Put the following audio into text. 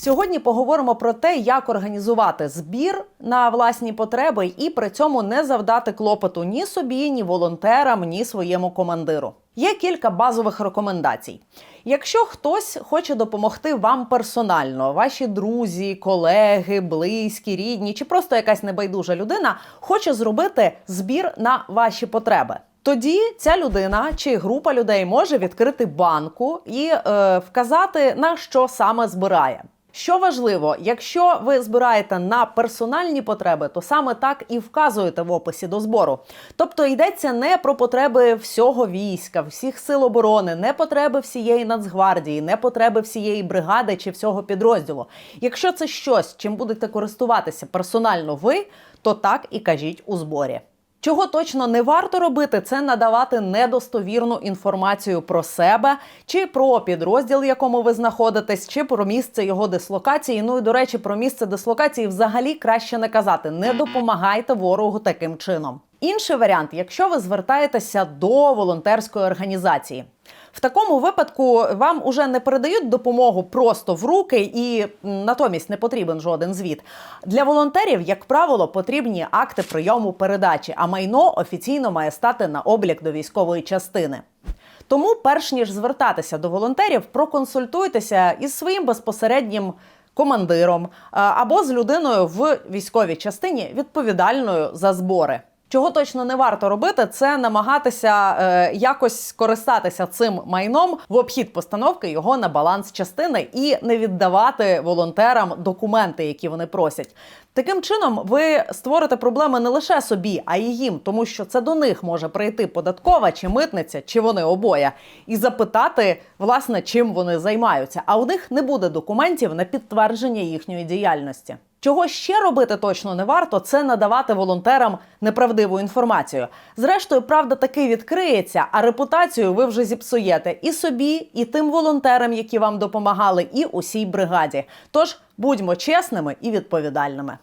Сьогодні поговоримо про те, як організувати збір на власні потреби і при цьому не завдати клопоту ні собі, ні волонтерам, ні своєму командиру. Є кілька базових рекомендацій. Якщо хтось хоче допомогти вам персонально, ваші друзі, колеги, близькі, рідні чи просто якась небайдужа людина хоче зробити збір на ваші потреби. Тоді ця людина чи група людей може відкрити банку і е, вказати на що саме збирає. Що важливо, якщо ви збираєте на персональні потреби, то саме так і вказуєте в описі до збору. Тобто йдеться не про потреби всього війська, всіх сил оборони, не потреби всієї Нацгвардії, не потреби всієї бригади чи всього підрозділу. Якщо це щось, чим будете користуватися персонально ви, то так і кажіть у зборі. Чого точно не варто робити, це надавати недостовірну інформацію про себе чи про підрозділ, в якому ви знаходитесь, чи про місце його дислокації. Ну і до речі, про місце дислокації взагалі краще не казати. Не допомагайте ворогу таким чином. Інший варіант, якщо ви звертаєтеся до волонтерської організації. В такому випадку вам уже не передають допомогу просто в руки, і натомість не потрібен жоден звіт. Для волонтерів, як правило, потрібні акти прийому передачі, а майно офіційно має стати на облік до військової частини. Тому, перш ніж звертатися до волонтерів, проконсультуйтеся із своїм безпосереднім командиром або з людиною в військовій частині відповідальною за збори. Чого точно не варто робити, це намагатися е, якось скористатися цим майном в обхід постановки його на баланс частини і не віддавати волонтерам документи, які вони просять. Таким чином, ви створите проблеми не лише собі, а й їм, тому що це до них може прийти податкова чи митниця, чи вони обоє, і запитати, власне, чим вони займаються. А у них не буде документів на підтвердження їхньої діяльності. Чого ще робити точно не варто, це надавати волонтерам неправдиву інформацію. Зрештою, правда таки відкриється, а репутацію ви вже зіпсуєте і собі, і тим волонтерам, які вам допомагали, і усій бригаді. Тож будьмо чесними і відповідальними.